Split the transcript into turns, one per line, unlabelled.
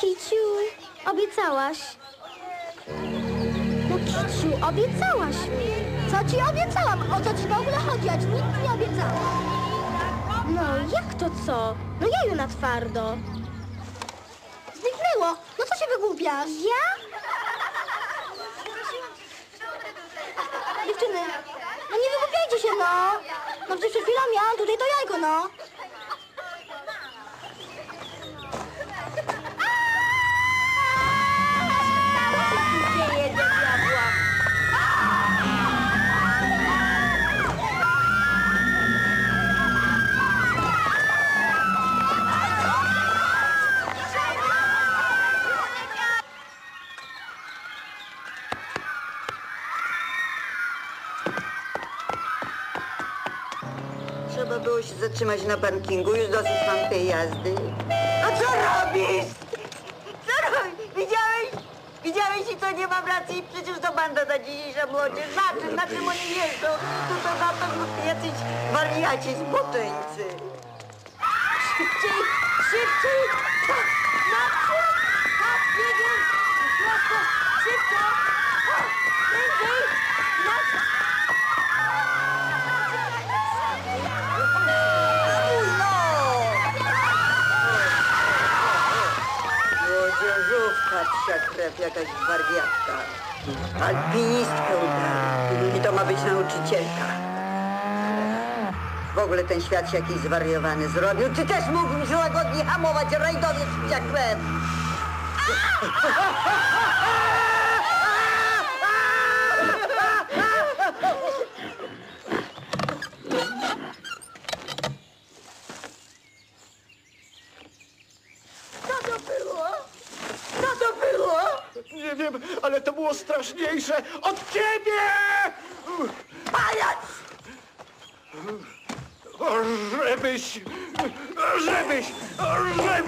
Kiciu, obiecałaś. No Kiciu, obiecałaś mi. Co ci obiecałam? O co ci w ogóle chodzi? Ja ci nic nie obiecałam. No, jak to co? No ja na twardo. Zniknęło. No co się wygłupiasz? Ja? Dziewczyny, no nie wygłupiajcie się, no. No przecież przed chwilą miałam tutaj to jajko, no.
Trzeba było się zatrzymać na parkingu, już dosyć mam tej jazdy. A co robisz? Co robisz? Widziałeś? Widziałeś i co, nie mam racji? Przecież to banda ta dzisiejsza młodzież. Na czym, na czym oni jeżdżą? To to na pewno jacyś wariaci zboczęcy. Szybciej, szybciej! Tak, naprzód! Tak, biegiem! Prosto, szybko! Psia krew, jakaś wariatka. Alpinistkę ubrali. I to ma być nauczycielka. W ogóle ten świat się jakiś zwariowany zrobił. Ty też mógłbyś łagodnie hamować rajdowiec psia krew. Co to było? Co to było?
Nie wiem, ale to było straszniejsze od ciebie!
Pajac!
Żebyś, żebyś, żebyś...